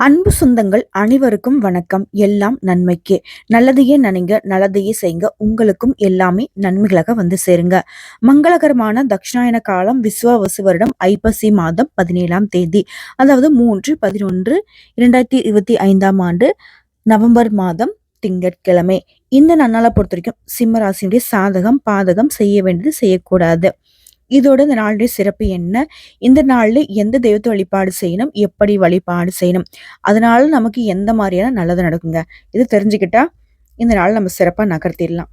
அன்பு சொந்தங்கள் அனைவருக்கும் வணக்கம். எல்லாம் நன்மைக்கே. நல்லதையே நினைங்க நல்லதையே செய்யுங்க உங்களுக்கும் எல்லாமே நன்மைகளாக வந்து சேருங்க. மங்களகரமான தக்ஷாயன காலம் விஸ்வாவசு வருடம் ஐப்பசி மாதம் பதினேழாம் தேதி. அதாவது மூன்று பதினொன்று இரண்டாயிரத்தி இருபத்தி ஐந்தாம் ஆண்டு நவம்பர் மாதம் திங்கட்கிழமை. இந்த நன்னாளை பொறுத்த வரைக்கும் சிம்மராசினுடைய சாதகம் பாதகம் செய்ய வேண்டியது செய்யக்கூடாது. இதோட இந்த நாளுடைய சிறப்பு என்ன? இந்த நாளில் எந்த தெய்வத்தை வழிபாடு செய்யணும்? எப்படி வழிபாடு செய்யணும்? அதனால நமக்கு எந்த மாதிரியான நல்லது நடக்குங்க? இது தெரிஞ்சுக்கிட்டா இந்த நாள் நம்ம சிறப்பாக நகர்த்திடலாம்.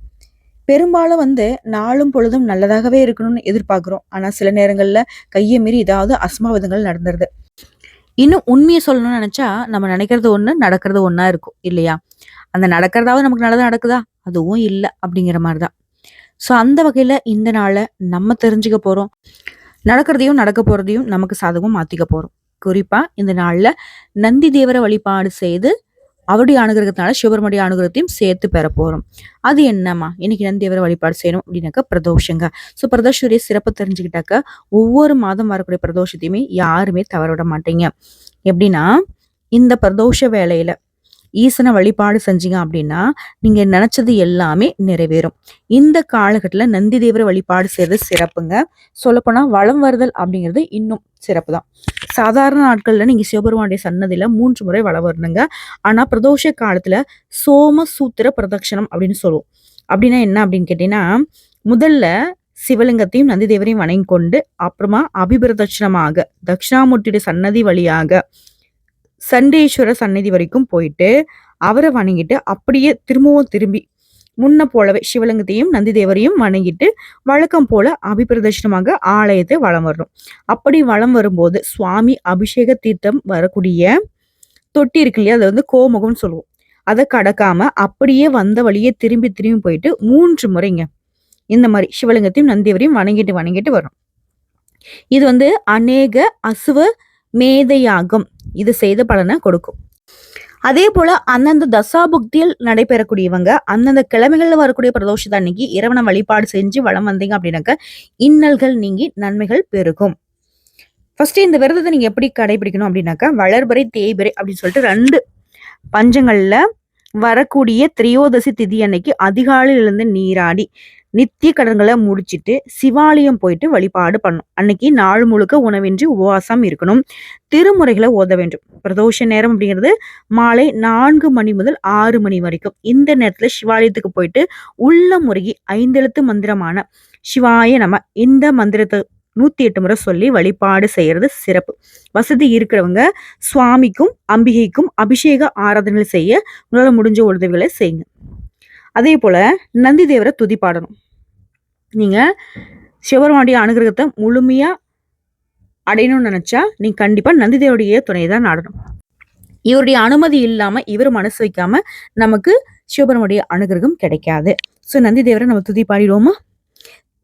பெரும்பாலும் வந்து நாளும் பொழுதும் நல்லதாகவே இருக்கணும்னு எதிர்பார்க்குறோம். ஆனால் சில நேரங்களில் கையை மீறி ஏதாவது அசம்பாவிதங்கள் நடந்துருது. இன்னும் உண்மையை சொல்லணும்னு நினச்சா நம்ம நினைக்கிறது ஒன்று நடக்கிறது ஒன்றா இருக்கும். இல்லையா? அந்த நடக்கிறதாவது நமக்கு நல்லதாக நடக்குதா? அதுவும் இல்லை அப்படிங்கிற மாதிரி தான் ஸோ அந்த வகையில் இந்த நாளை நம்ம தெரிஞ்சுக்க போகிறோம் நடக்கிறதையும் நடக்க போகிறதையும் நமக்கு சாதகம் மாற்றிக்க போகிறோம் குறிப்பாக இந்த நாளில் நந்தி தேவரை வழிபாடு செய்து அவருடைய அனுகிரகத்தினால சிவபெருமனுடைய அனுகிரகத்தையும் சேர்த்து பெற போகிறோம் அது என்னம்மா? இன்னைக்கு நந்தி தேவரை வழிபாடு செய்யணும் அப்படின்னாக்க பிரதோஷங்க. ஸோ பிரதோஷுடைய சிறப்பு தெரிஞ்சுக்கிட்டாக்க ஒவ்வொரு மாதம் வரக்கூடிய பிரதோஷத்தையுமே யாருமே தவற விட மாட்டீங்க. எப்படின்னா இந்த பிரதோஷ வேலையில் ஈசனை வழிபாடு செஞ்சீங்க அப்படின்னா நீங்க நினைச்சது எல்லாமே நிறைவேறும். இந்த காலகட்டத்தில் நந்தி தேவரை வழிபாடு செய்யறது சிறப்புங்க. சொல்லப்போனா வளம் வருதல் அப்படிங்கிறது இன்னும் சிறப்பு தான் சாதாரண நாட்கள்ல நீங்க சிவபெருமானுடைய சன்னதியில மூன்று முறை வளம் வரணுங்க. ஆனா பிரதோஷ காலத்துல சோம சூத்திர பிரதட்சணம் அப்படின்னு சொல்லுவோம். அப்படின்னா என்ன அப்படின்னு கேட்டீங்கன்னா முதல்ல சிவலிங்கத்தையும் நந்தி தேவரையும் வணங்கி கொண்டு அப்புறமா அபிபிரதட்சணமாக தட்சிணாமூர்த்தியுடைய சன்னதி வழியாக சண்டேஸ்வர சந்நிதி வரைக்கும் போயிட்டு அவரை வணங்கிட்டு அப்படியே திரும்பவும் திரும்பி முன்ன போலவே சிவலிங்கத்தையும் நந்தி தேவரையும் வணங்கிட்டு வழக்கம் போல அபிப்பிரதர்ஷனமாக ஆலயத்தை வளம் வரணும். அப்படி வலம் வரும்போது சுவாமி அபிஷேக தீர்த்தம் வரக்கூடிய தொட்டி இருக்கு இல்லையா? அதை வந்து கோமுகம்னு சொல்லுவோம். அதை கடக்காம அப்படியே வந்த வழியே திரும்பி திரும்பி போயிட்டு மூன்று முறைங்க இந்த மாதிரி சிவலிங்கத்தையும் நந்தியவரையும் வணங்கிட்டு வணங்கிட்டு வரும். இது வந்து அநேக அசுவ மேதையாகும். இது செய்த பலனை கொடுக்கும். அதே போல அந்தந்த தசாபுக்தியில் நடைபெறக்கூடியவங்க அந்தந்த கிழமைகள்ல வரக்கூடிய பிரதோஷத்தை அன்னைக்கு இறைவனை வழிபாடு செஞ்சு வளம் வந்தீங்க அப்படின்னாக்க இன்னல்கள் நீங்கி நன்மைகள் பெருகும். ஃபர்ஸ்ட் இந்த விரதத்தை நீங்க எப்படி கடைபிடிக்கணும் அப்படின்னாக்கா வளர்பறை தேய்பறை அப்படின்னு சொல்லிட்டு ரெண்டு பஞ்சங்கள்ல வரக்கூடிய திரையோதசி திதி அன்னைக்கு அதிகாலையிலிருந்து நீராடி நித்திய கடன்களை முடிச்சிட்டு சிவாலயம் போயிட்டு வழிபாடு பண்ணும். அன்னைக்கு நாள் முழுக்க உணவின்றி உபவாசம் இருக்கணும். திருமுறைகளை ஓத வேண்டும். பிரதோஷ நேரம் அப்படிங்கிறது மாலை நான்கு மணி முதல் ஆறு மணி வரைக்கும். இந்த நேரத்துல சிவாலயத்துக்கு போயிட்டு உள்ள முருகி ஐந்தெழுத்து மந்திரமான சிவாய நம்ம இந்த மந்திரத்தை நூத்தி எட்டு முறை சொல்லி வழிபாடு செய்யறது சிறப்பு. வசதி இருக்கிறவங்க சுவாமிக்கும் அம்பிகைக்கும் அபிஷேக ஆராதனைகள் செய்ய உங்களால் முடிஞ்ச உதவிகளை செய்யுங்க. அதே போல நந்தி தேவரை துதி பாடணும். நீங்கள் சிவபெருமானுடைய அனுகிரகத்தை முழுமையாக அடையணும்னு நினச்சா நீங்கள் கண்டிப்பாக நந்திதேவருடைய துணையை தான் நாடணும். இவருடைய அனுமதி இல்லாமல் இவர் மனசு வைக்காமல் நமக்கு சிவபெருமானுடைய அனுகிரகம் கிடைக்காது. ஸோ நந்தி தேவரை நம்ம துதி பாடிடுவோமா?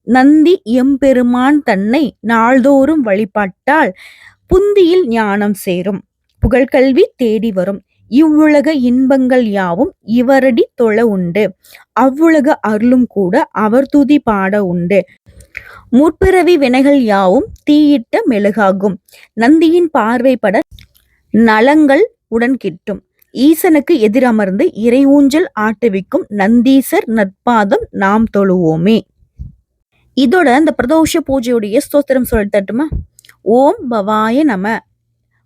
நந்தி எம்பெருமான் தன்னை நாள்தோறும் வழிபாட்டால் புந்தியில் ஞானம் சேரும். புகழ்கல்வி தேடி வரும். இவ்வுலக இன்பங்கள் யாவும் இவரடி தொழ உண்டு. அவ்வுலக அருளும் கூட அவர் துதி பாட உண்டு. முற்பிறவி வினைகள் யாவும் தீயிட்ட மெழுகாகும். நந்தியின் பார்வைப்பட நலங்கள் உடன் கிட்டும். ஈசனுக்கு எதிரமர்ந்து இறை ஊஞ்சல் ஆட்டுவிக்கும் நந்தீசர் நற்பாதம் நாம் தொழுவோமே. இதோட இந்த பிரதோஷ பூஜையுடைய ஸ்தோத்திரம் சொல்லி தட்டுமா ஓம் பவாய நம.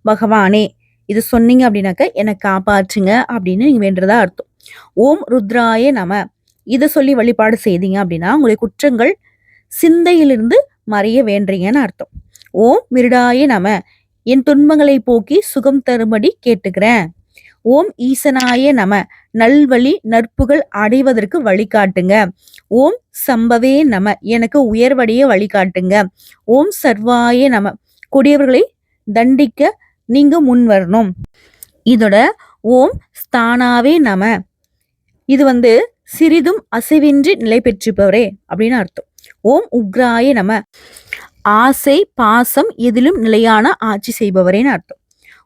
பகவானே. இது சொன்னீங்க அப்படின்னாக்க என்னை காப்பாற்றுங்க அப்படின்னு நீங்கள் வேண்டதா அர்த்தம். ஓம் ருத்ராய நம. இதை சொல்லி வழிபாடு செய்தீங்க அப்படின்னா உங்களுடைய குற்றங்கள் சிந்தையிலிருந்து மறைய வேண்டீங்கன்னு அர்த்தம். ஓம் மிருடாய நம. என் துன்பங்களை போக்கி சுகம் தரும்படி கேட்டுக்கிறேன். ஓம் ஈசனாய நம. நல்வழி நற்புகள் அடைவதற்கு வழிகாட்டுங்க. ஓம் சம்பவே நம. எனக்கு உயர்வடைய வழிகாட்டுங்க. ஓம் சர்வாய நம. கொடியவர்களை தண்டிக்க நீங்க முன் வரணும். இதோட ஓம் ஸ்தானாவே நம. இது வந்து சிறிதும் அசைவின்றி நிலை பெற்றிருப்பவரே அப்படின்னு அர்த்தம். ஓம் உக்ராய நம. ஆசை பாசம் எதிலும் நிலையான ஆட்சி செய்பவரேன்னு அர்த்தம்.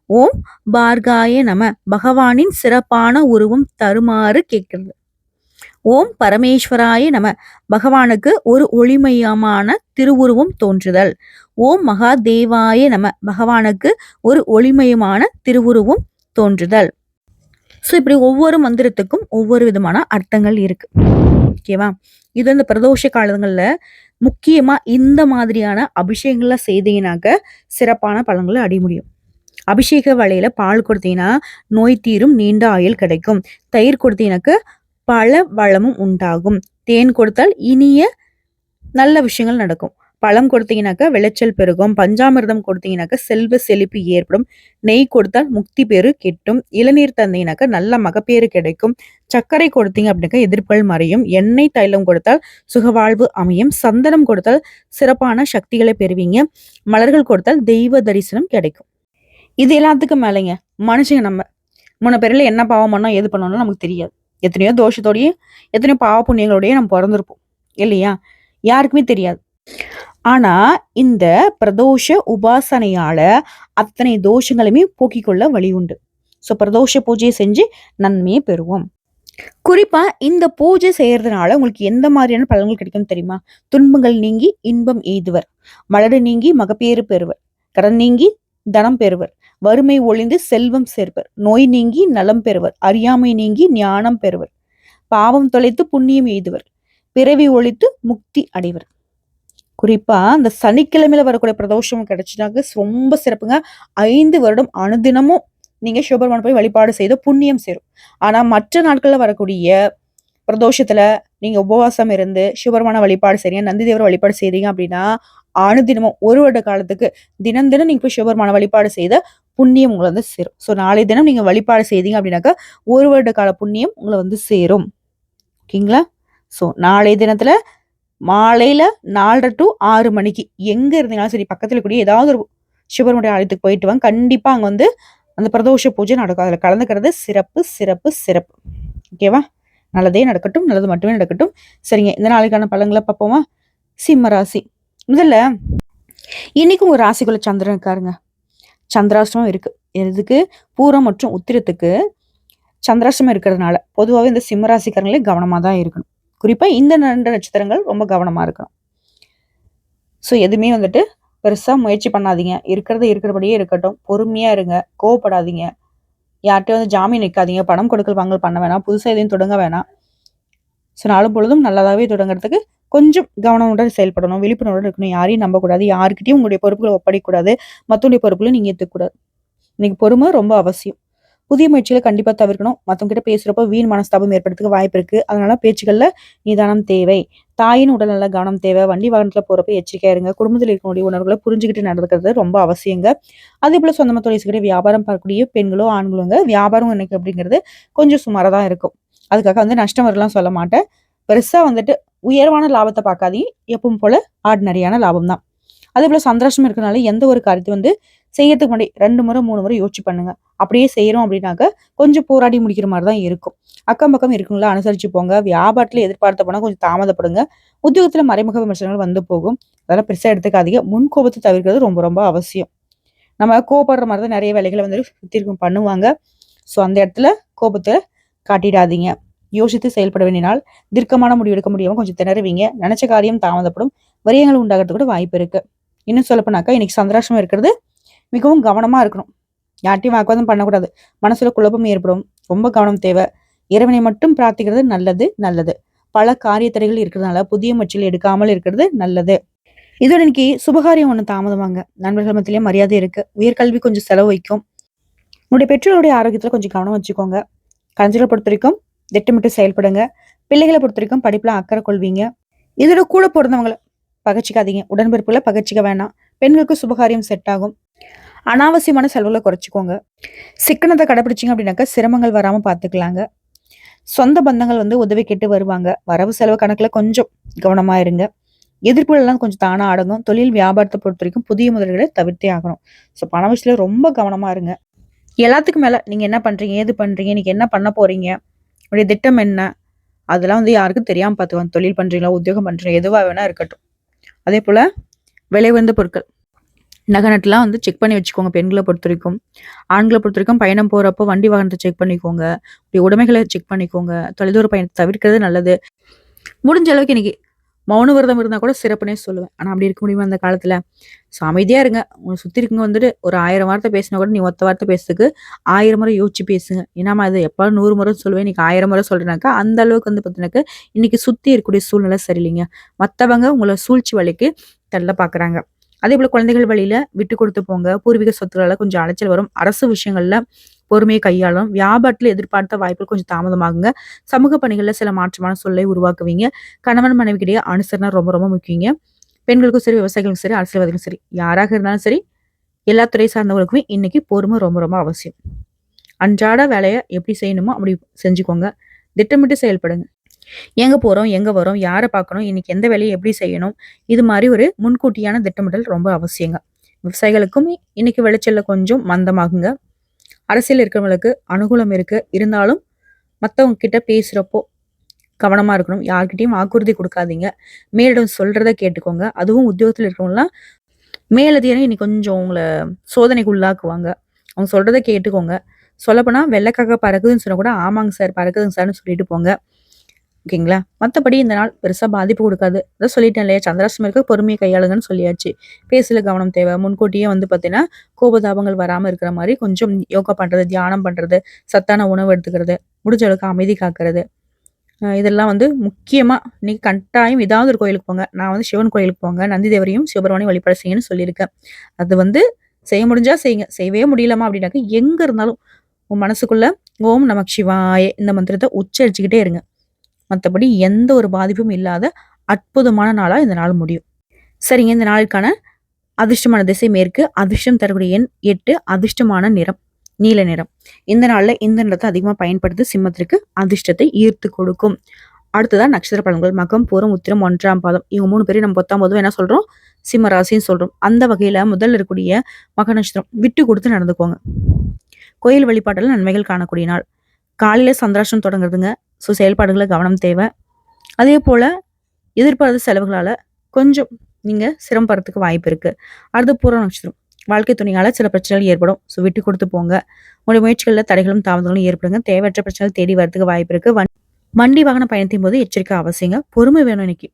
ஓம் பார்காய நம. பகவானின் சிறப்பான உருவம் தருமாறு கேட்கிறது. ஓம் பரமேஸ்வராய நம. பகவானுக்கு ஒரு ஒளிமயமான திருவுருவம் தோன்றுதல். ஓம் மகாதேவாய நம. பகவானுக்கு ஒரு ஒளிமயமான திருவுருவும் தோன்றுதல். ஸோ இப்படி ஒவ்வொரு மந்திரத்துக்கும் ஒவ்வொரு விதமான அர்த்தங்கள் இருக்கு. ஓகேவா இது இந்த பிரதோஷ காலங்களில் முக்கியமா இந்த மாதிரியான அபிஷேகங்களை செய்தீங்கனாக்க சிறப்பான பலன்களை அடைய முடியும். அபிஷேக வலையில பால் கொடுத்தீங்கன்னா நோய் தீரும் நீண்ட ஆயுள் கிடைக்கும். தயிர் கொடுத்தீங்கன்னாக்க பல வளமும் உண்டாகும். தேன் கொடுத்தால் இனிய நல்ல விஷயங்கள் நடக்கும். பழம் கொடுத்தீங்கன்னாக்கா விளைச்சல் பெருகும். பஞ்சாமிர்தம் கொடுத்தீங்கன்னாக்கா செல்வ செழிப்பு ஏற்படும். நெய் கொடுத்தால் முக்தி பேரு கிட்டும். இளநீர் தந்தீங்கன்னாக்கா நல்ல மகப்பேறு கிடைக்கும். சர்க்கரை கொடுத்தீங்க அப்படின்னாக்கா எதிர்ப்புகள் மறையும். எண்ணெய் தைலம் கொடுத்தால் சுகவாழ்வு அமையும். சந்தனம் கொடுத்தால் சிறப்பான சக்திகளை பெறுவீங்க. மலர்கள் கொடுத்தால் தெய்வ தரிசனம் கிடைக்கும். இது எல்லாத்துக்கும் மேலேங்க. மனுஷங்க நம்ம மூணு பேரில் என்ன பாவம் பண்ணோம் எது பண்ணோம்னு நமக்கு தெரியாது. எத்தனையோ தோஷத்தோடையும் எத்தனையோ பாவ புண்ணியங்களோடய நம்ம பிறந்திருப்போம். இல்லையா? யாருக்குமே தெரியாது. ஆனா இந்த பிரதோஷ உபாசனையால அத்தனை தோஷங்களுமே போக்கிக் கொள்ள வழி உண்டு. ஸோ பிரதோஷ பூஜையை செஞ்சு நன்மையை பெறுவோம். குறிப்பா இந்த பூஜை செய்யறதுனால உங்களுக்கு எந்த மாதிரியான பலன்கள் கிடைக்கும் தெரியுமா? துன்பங்கள் நீங்கி இன்பம் எய்துவர் மலடு நீங்கி மகப்பேறு பெறுவர். கடன் நீங்கி தனம் பெறுவர். வறுமை ஒளிந்து செல்வம் சேர்வர் நோய் நீங்கி நலம் பெறுவர். அறியாமை நீங்கி ஞானம் பெறுவர். பாவம் தொலைத்து புண்ணியம் எய்துவர் பிறவி ஒழித்து முக்தி அடைவர். குறிப்பாக அந்த சனிக்கிழமையில வரக்கூடிய பிரதோஷம் கிடைச்சிட்டாங்க ரொம்ப சிறப்புங்க. ஐந்து வருடம் அனுதினமும் நீங்கள் சிவபெருமான் போய் வழிபாடு செய்த புண்ணியம் சேரும். ஆனால் மற்ற நாட்களில் வரக்கூடிய பிரதோஷத்தில் நீங்கள் உபவாசம் இருந்து சிவபெருமான வழிபாடு செய்றீங்க நந்தி தேவரை வழிபாடு செய்றீங்க அப்படின்னா அனுதினமும் ஒரு வருட காலத்துக்கு தினம் தினம் நீங்கள் போய் சிவபெருமான வழிபாடு செய்த புண்ணியம் உங்களை வந்து சேரும். ஸோ நாளை தினம் நீங்கள் வழிபாடு செய்தீங்க அப்படின்னாக்கா ஒரு வருட கால புண்ணியம் உங்களை வந்து சேரும். ஓகேங்களா? ஸோ நாளைய தினத்தில் மாலையில நாலரை டு ஆறு மணிக்கு. எங்க இருந்தீங்கனாலும் சரி பக்கத்துல கூடிய ஏதாவது ஒரு சிவனுடைய ஆலயத்துக்கு போயிட்டு வாங்க. கண்டிப்பா அங்க வந்து அந்த பிரதோஷ பூஜை நடக்கும். அதுல கலந்துக்கிறது சிறப்பு சிறப்பு சிறப்பு. ஓகேவா நல்லதே நடக்கட்டும் நல்லது மட்டுமே நடக்கட்டும். சரிங்க இந்த நாளைக்கான பழங்களை பார்ப்போமா? சிம்ம ராசி. முதல்ல இன்னைக்கும் ஒரு ராசிக்குள்ள சந்திரன் இருக்காருங்க. சந்திராஷ்டமம் இருக்கு. எதுக்கு பூரம் மற்றும் உத்திரத்துக்கு சந்திராஷ்டமம் இருக்கிறதுனால பொதுவாகவே இந்த சிம்ம ராசிக்காரங்களே கவனமாக தான் இருக்கணும். குறிப்பாக இந்த ரெண்டு நட்சத்திரங்கள் ரொம்ப கவனமாக இருக்கணும். ஸோ எதுவுமே வந்துட்டு பெருசாக முயற்சி பண்ணாதீங்க. இருக்கிறது இருக்கிறபடியே இருக்கட்டும். பொறுமையாக இருங்க. கோவப்படாதீங்க. யார்கிட்டயும் வந்து ஜாமீன் நிற்காதீங்க. பணம் கொடுக்கல் வாங்கல் பண்ண வேணாம். புதுசாக எதையும் தொடங்க வேணாம். ஸோ நாளும் பொழுதும் நல்லதாகவே தொடங்குறதுக்கு கொஞ்சம் கவனமுடன் செயல்படணும். விழிப்புணர்வுடன் இருக்கணும். யாரையும் நம்பக்கூடாது. யாருக்கிட்டையும் உங்களுடைய பொறுப்புகளை ஒப்படைக்கூடாது மற்றவங்களுடைய பொறுப்புகளும் நீங்கள் ஏற்றுக்கூடாது இன்னைக்கு பொறுமை ரொம்ப அவசியம். புதிய முயற்சிகளை கண்டிப்பாக தவிர்க்கணும். மற்றவங்க கிட்ட பேசுறப்போ வீண் மனஸ்தாபம் ஏற்படுறதுக்கு வாய்ப்பு இருக்கு. அதனால பேச்சுக்கள்ல நிதானம் தேவை. தாயின் உடல்நல கவனம் தேவை. வண்டி வாகனத்துல போறப்ப எச்சரிக்கையா இருங்க. குடும்பத்தில் இருக்கக்கூடிய உணர்வுகளை புரிஞ்சுக்கிட்டு நடந்துக்கிறது ரொம்ப அவசியங்க. அதே போல சொந்தமாக தொழில் வியாபாரம் பார்க்கக்கூடிய பெண்களோ ஆண்களோங்க வியாபாரம் எனக்கு அப்படிங்கிறது கொஞ்சம் சுமாராக தான் இருக்கும். அதுக்காக வந்து நஷ்டம் வரலாம் சொல்ல மாட்டேன். பெருசா வந்துட்டு உயர்வான லாபத்தை பார்க்காதீங்க. எப்பவும் போல ஆர்டினரியான லாபம் தான். அதே போல சந்தோஷம் இருக்கிறனால எந்த ஒரு காரியத்தை வந்து செய்யறதுக்கு முன்னாடி ரெண்டு முறை மூணு முறை யோசிச்சு பண்ணுங்க. அப்படியே செய்யறோம் அப்படின்னாக்க கொஞ்சம் போராடி முடிக்கிற மாதிரி தான் இருக்கும். அக்கம் பக்கம் இருக்குங்களா அனுசரிச்சு போங்க. வியாபாரத்தில் எதிர்பார்த்த போனால் கொஞ்சம் தாமதப்படுங்க. உத்தியோகத்தில் மறைமுக விமர்சனங்கள் வந்து போகும். அதெல்லாம் பெருசாக எடுத்துக்காதீங்க. முன் கோபத்தை தவிர்க்கிறது ரொம்ப ரொம்ப அவசியம். நம்ம கோபப்படுற மாதிரி தான் நிறைய வேலைகளை வந்து சுத்திருக்கும் பண்ணுவாங்க. ஸோ அந்த இடத்துல கோபத்தை காட்டிடாதீங்க. யோசித்து செயல்பட வேண்டினால் தீர்க்கமான முடிவு எடுக்க முடியாமல் கொஞ்சம் திணறுவீங்க. நினைச்ச காரியம் தாமதப்படும். வரியங்கள் உண்டாகிறது கூட வாய்ப்பு இருக்கு. இன்னும் சொல்லப்போனாக்கா இன்னைக்கு சந்திராஷ்டமம் இருக்கிறது. மிகவும் கவனமாக இருக்கணும். யார்ட்டையும் வாக்குவாதம் பண்ணக்கூடாது. மனசில் குழப்பம் ஏற்படும். ரொம்ப கவனம் தேவை. இறைவனை மட்டும் பிரார்த்திக்கிறது நல்லது நல்லது. பல காரியத்தடைகள் இருக்கிறதுனால புதிய முயற்சிகள் எடுக்காமல் இருக்கிறது நல்லது. இதோட இன்னைக்கு சுபகாரியம் ஒன்று தாமதமாங்க. நண்பர்கள் மத்தியிலேயே மரியாதை இருக்கு. உயர்கல்வி கொஞ்சம் செலவு வைக்கும் உங்களுடைய பெற்றோருடைய ஆரோக்கியத்தில் கொஞ்சம் கவனம் வச்சுக்கோங்க. கலைஞர்களை பொறுத்த வரைக்கும் திட்டமிட்டு செயல்படுங்க. பிள்ளைகளை பொறுத்த வரைக்கும் படிப்பில் அக்கறை கொள்வீங்க. இதோட கூட பிறந்தவங்களை பகச்சிக்காதீங்க. உடன்பிறப்புல பகச்சிக்க வேணாம். பெண்களுக்கு சுபகாரியம் செட் ஆகும். அனாவசியமான செலவுகளை குறைச்சிக்கோங்க. சிக்கனத்தை கடைப்பிடிச்சிங்க அப்படின்னாக்கா சிரமங்கள் வராம பாத்துக்கலாங்க. சொந்த பந்தங்கள் வந்து உதவி கேட்டு வருவாங்க. வரவு செலவு கணக்குல கொஞ்சம் கவனமா இருங்க. எதிர்ப்புகள்லாம் கொஞ்சம் தானாக அடங்கும். தொழில் வியாபாரத்தை பொறுத்த வரைக்கும் புதிய முதல்களை தவிர்த்தே ஆகணும். ஸோ பண விஷயத்தில் ரொம்ப கவனமா இருங்க. எல்லாத்துக்கும் மேல நீங்க என்ன பண்றீங்க? ஏது பண்றீங்க? நீங்க என்ன பண்ண போறீங்க? உங்களுடைய திட்டம் என்ன? அதெல்லாம் வந்து யாருக்கும் தெரியாம பார்த்துக்கோங்க தொழில் பண்றீங்களா? உத்தியோகம் பண்றீங்க எதுவாக வேணா இருக்கட்டும். அதே போல விலை உயர்ந்த பொருட்கள். நகை வந்து செக் பண்ணி வச்சுக்கோங்க பெண்களை பொறுத்த வரைக்கும் ஆண்களை பொறுத்த வரைக்கும் பயணம் போகிறப்போ வண்டி வாகனத்தை செக் பண்ணிக்கோங்க இப்படி உடைமைகளை செக் பண்ணிக்கோங்க தொலைதூர பயணத்தை தவிர்க்கிறது நல்லது முடிஞ்ச அளவுக்கு இன்னைக்கு மௌன விரதம் இருந்தால் கூட சிறப்புனே சொல்லுவேன். ஆனால் அப்படி இருக்க முடியுமா அந்த காலத்தில் ஸோ அமைதியாக இருங்க. உங்களை சுற்றி இருக்கவங்க வந்துட்டு ஒரு ஆயிரம் வார்த்தை பேசினா கூட, நீ ஒத்த வார்த்தை பேசுறதுக்கு ஆயிரம் முறை யோசிச்சு பேசுங்க. ஏன்னா அது எப்போ நூறு முறை சொல்லுவேன், இன்னைக்கு ஆயிரம் முறை சொல்றேனாக்கா, அந்த அளவுக்கு வந்து பார்த்தீங்கன்னாக்க, இன்னைக்கு சுற்றி இருக்கக்கூடிய சூழ்நிலை சரியில்லைங்க. மற்றவங்க உங்களை சூழ்ச்சி வழிக்கு தள்ள பார்க்குறாங்க. அதே போல் குழந்தைகள் வழியில விட்டு கொடுத்து போங்க. பூர்வீக சொத்துக்களால் கொஞ்சம் அலைச்சல் வரும். அரசு விஷயங்கள்ல பொறுமையை கையாளும் வியாபாரத்தில் எதிர்பார்த்த வாய்ப்புகள் கொஞ்சம் தாமதமாகுங்க. சமூக பணிகளில் சில மாற்றமான சொல்லை உருவாக்குவீங்க. கணவன் மனைவிக்கிடையே அனுசரணை ரொம்ப ரொம்ப முக்கியங்க. பெண்களுக்கும் சரி, விவசாயிகளுக்கும் சரி, அரசியல்வாதிகளுக்கும் சரி, யாராக இருந்தாலும் சரி, எல்லா துறை சார்ந்தவங்களுக்குமே இன்னைக்கு பொறுமை ரொம்ப ரொம்ப அவசியம். அன்றாட வேலையை எப்படி செய்யணுமோ அப்படி செஞ்சுக்கோங்க. திட்டமிட்டு செயல்படுங்க. எங்கே போகிறோம் எங்கே வரோம்? யாரை பார்க்கணும்? இன்னைக்கு எந்த வேலையை எப்படி செய்யணும்? இது மாதிரி ஒரு முன்கூட்டியான திட்டமிடல் ரொம்ப அவசியங்க. விவசாயிகளுக்கும் இன்னைக்கு விளைச்சலில் கொஞ்சம் மந்தமாகுங்க. அரசியல் இருக்கிறவங்களுக்கு அனுகூலம் இருக்குது இருந்தாலும் மற்றவங்க கிட்ட பேசுகிறப்போ கவனமாக இருக்கணும். யார்கிட்டையும் வாக்குறுதி கொடுக்காதீங்க மேலிடம் சொல்கிறத கேட்டுக்கோங்க. அதுவும் உத்தியோகத்தில் இருக்கிறவங்களாம் மேலதிகாரி இன்னைக்கு கொஞ்சம் உங்களை சோதனைக்கு உள்ளாக்குவாங்க. அவங்க சொல்கிறத கேட்டுக்கோங்க. சொல்லப்போனால் வெள்ளைக்காக பறக்குதுன்னு சொன்னால் கூட, ஆமாங்க சார் பறக்குதுங்க சார்ன்னு சொல்லிட்டு போங்க. ஓகேங்களா? மற்றபடி இந்த நாள் பெருசாக பாதிப்பு கொடுக்காது அதான் சொல்லிட்டேன் இல்லையா? சந்திராஷ்டமம் இருக்கு. பொறுமைய கையாளுங்கன்னு சொல்லியாச்சு. பேசல கவனம் தேவை. முன்கூட்டியே வந்து பார்த்தீங்கன்னா, கோபதாபங்கள் வராமல் இருக்கிற மாதிரி கொஞ்சம் யோகா பண்ணுறது தியானம் பண்ணுறது சத்தான உணவு எடுத்துக்கிறது, முடிஞ்ச அளவுக்கு அமைதி காக்கிறது. இதெல்லாம் வந்து முக்கியமாக இன்னைக்கு கட்டாயம் ஏதாவது ஒரு கோயிலுக்கு போங்க. நான் வந்து சிவன் கோயிலுக்கு போங்க. நந்தி தேவரையும், சிவபெருமானையும் வழிபாடு செய்யுங்கன்னு சொல்லியிருக்கேன். அது வந்து செய்ய முடிஞ்சா செய்யுங்க. செய்யவே முடியலமா அப்படின்னாக்க, எங்கே இருந்தாலும் உன் மனசுக்குள்ள ஓம் நமக் சிவாய இந்த மந்திரத்தை உச்சரிச்சுக்கிட்டே இருங்க. மற்றபடி எந்த ஒரு பாதிப்பும் இல்லாத அற்புதமான நாளாக இந்த நாள் முடியும். சரிங்க. இந்த நாளுக்கான அதிர்ஷ்டமான திசை மேற்கு. அதிர்ஷ்டம் தரக்கூடிய எண் எட்டு அதிர்ஷ்டமான நிறம் நீல நிறம். இந்த நாளில் இந்த நிறத்த அதிகமாக பயன்படுத்தி சிம்மத்திற்கு அதிர்ஷ்டத்தை ஈர்த்து கொடுக்கும். அடுத்ததான் நட்சத்திர பலன்கள். மகம், பூரம், உத்திரம் ஒன்றாம் பாதம். இவங்க மூணு பேரையும் நம்ம பொத்தாம் போதும் என்ன சொல்கிறோம் சிம்ம ராசின்னு சொல்கிறோம் அந்த வகையில் முதல்ல இருக்கக்கூடிய மக நட்சத்திரம் விட்டு கொடுத்து நடந்துக்கோங்க. கோயில் வழிபாட்டில் நன்மைகள் காணக்கூடிய நாள். காலையில சந்திராஷ்டம் தொடங்குறதுங்க. ஸோ செயல்பாடுகளை கவனம் தேவை. அதே போல எதிர்பாராத செலவுகளால கொஞ்சம் நீங்க சிரமப்படுறதுக்கு வாய்ப்பு இருக்கு. அடுத்து பூர நட்சத்திரம். வாழ்க்கை துணையால சில பிரச்சனைகள் ஏற்படும். ஸோ விட்டு கொடுத்து போங்க. உங்களுடைய முயற்சிகளில் தடைகளும், தாமதங்களும் ஏற்படுங்க. தேவையற்ற பிரச்சனைகள் தேடி வரதுக்கு வாய்ப்பு இருக்கு. வண் வண்டி வாகன பயணத்தின் போது எச்சரிக்கை அவசியங்க. பொறுமை வேணும் இன்னைக்கு.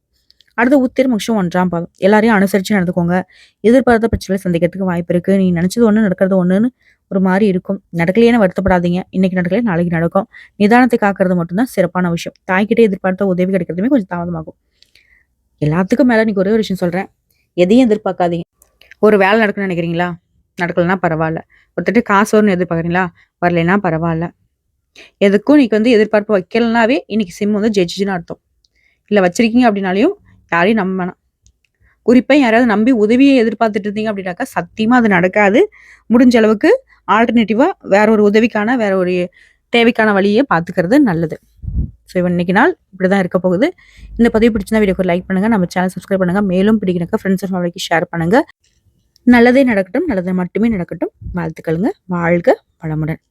அடுத்து உத்திரம் நட்சத்திரம் 1ஆம் பாதம். எல்லாரையும் அனுசரிச்சு நடந்துக்கோங்க. எதிர்பாராத பிரச்சனைகளை சந்திக்கிறதுக்கு வாய்ப்பு இருக்கு. நீ நினைச்சது ஒன்று நடக்கிறது ஒன்றுன்னு ஒரு மாதிரி இருக்கும். நடக்கலையேன்னு வருத்தப்படாதீங்க. இன்னைக்கு நடக்கலையே நாளைக்கு நடக்கும். நிதானத்தை காக்கிறது மட்டும்தான் சிறப்பான விஷயம். தாய்கிட்டே எதிர்பார்த்த உதவி கிடைக்கிறதுமே கொஞ்சம் தாமதமாகும். எல்லாத்துக்கும் மேல இன்னைக்கு ஒரே ஒரு விஷயம் சொல்றேன். எதையும் எதிர்பார்க்காதீங்க. ஒரு வேலை நடக்கணும்னு நினைக்கிறீங்களா? நடக்கலைன்னா பரவாயில்ல ஒருத்தட்டு காசு வரும்னு எதிர்பார்க்குறீங்களா? வரலைன்னா பரவாயில்ல எதுக்கும் இன்னைக்கு வந்து எதிர்பார்ப்பு வைக்கலனாவே இன்னைக்கு சிம் வந்து ஜெயிச்சுன்னு அர்த்தம். இல்லை வச்சிருக்கீங்க அப்படின்னாலையும் யாரையும் நம்ப வேணாம். யாராவது நம்பி உதவியை எதிர்பார்த்துட்டு இருந்தீங்க அப்படின்னாக்கா, சத்தியமா அது நடக்காது. முடிஞ்ச அளவுக்கு ஆல்டர்னேட்டிவாக வேற ஒரு உதவிக்கான, வேற ஒரு தேவைக்கான வழியை பார்த்துக்கிறது நல்லது. ஸோ இன்னைக்கு நாள் இப்படிதான் இருக்க போகுது. இந்த பதிவு பிடிச்சிருந்தா வீடியோக்கு ஒரு லைக் பண்ணுங்க. நம்ம சேனல் சப்ஸ்கிரைப் பண்ணுங்கள் மேலும் பிடிக்கிறக்க ஃப்ரெண்ட்ஸ் அண்ட் ஃபேமிலிக்கு ஷேர் பண்ணுங்கள் நல்லதே நடக்கட்டும். நல்லது மட்டுமே நடக்கட்டும். வாழ்த்துக்களுங்க வாழ்க வளமுடன்.